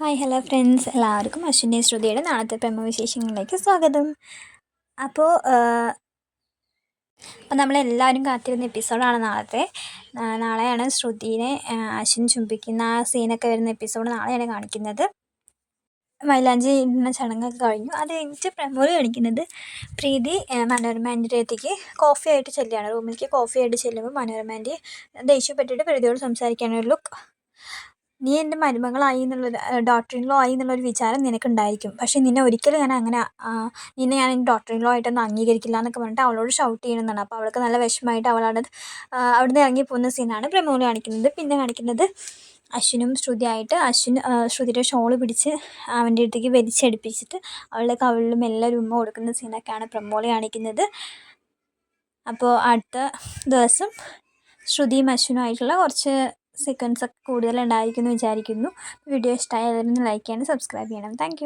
Hi hello friends എല്ലാവർക്കും അശ്വിന്റെ ശ്രുതിയുടെ നാളത്തെ പ്രേമവിശേഷങ്ങളിലേക്ക് സ്വാഗതം. അപ്പോൾ അപ്പോൾ നമ്മളെല്ലാവരും കാത്തിരുന്ന എപ്പിസോഡാണ് നാളത്തെ. നാളെയാണ് ശ്രുതിനെ അശ്വിൻ ചുംബിക്കുന്ന ആ സീനൊക്കെ വരുന്ന എപ്പിസോഡ് നാളെയാണ് കാണിക്കുന്നത്. മൈലാഞ്ചി ഇടുന്ന ചടങ്ങൊക്കെ കഴിഞ്ഞു. അത് കഴിഞ്ഞിട്ട് പ്രമോദ് കാണിക്കുന്നത് പ്രീതി ആ, മനോരമ ആന്റിയുടെ അടുത്തേക്ക് കോഫി ആയിട്ട് ചെല്ലുകയാണ്. റൂമിലേക്ക് കോഫി ആയിട്ട് ചെല്ലുമ്പോൾ മനോരമ ആന്റി ദേഷ്യപ്പെട്ടിട്ട് പ്രീതിയോട് സംസാരിക്കാനൊരു ലുക്ക് നീ എന്റെ മരുമകളായി എന്നുള്ളൊരു ഇൻ ലോ ആയി എന്നുള്ളൊരു വിചാരം നിനക്കുണ്ടായിരിക്കും. പക്ഷേ നിന്നെ ഒരിക്കലും ഞാൻ അങ്ങനെ നിന്നെ ഞാൻ ഇൻ ലോ ആയിട്ടൊന്നും അംഗീകരിക്കില്ല എന്നൊക്കെ പറഞ്ഞിട്ട് അവളോട് ഷൗട്ട് ചെയ്യണമെന്നാണ് അപ്പോൾ അവൾക്ക് നല്ല വിഷമമായിട്ട് അവളവിടെ അവിടുന്ന് ഇറങ്ങി പോകുന്ന സീനാണ് പ്രമോദ് കാണിക്കുന്നത്. പിന്നെ കാണിക്കുന്നത് അശ്വിനും ശ്രുതിയായിട്ട് അശ്വിൻ ശ്രുതിയുടെ ഷോൾ പിടിച്ച് അവന്റെ അടുത്തേക്ക് വലിച്ചടിപ്പിച്ചിട്ട് അവളുടെ കവിളിലും എല്ലാവരും ഉമ്മ കൊടുക്കുന്ന സീനൊക്കെയാണ് പ്രമോളി കാണിക്കുന്നത്. അപ്പോൾ അടുത്ത ദിവസം ശ്രുതിയും അശ്വിനുമായിട്ടുള്ള കുറച്ച് ഉണ്ടായിരിക്കും എന്ന് വിചാരിക്കുന്നു. വീഡിയോ ഇഷ്ടമായാലും ലൈക്ക് ചെയ്യണം സബ്സ്ക്രൈബ് ചെയ്യണം താങ്ക്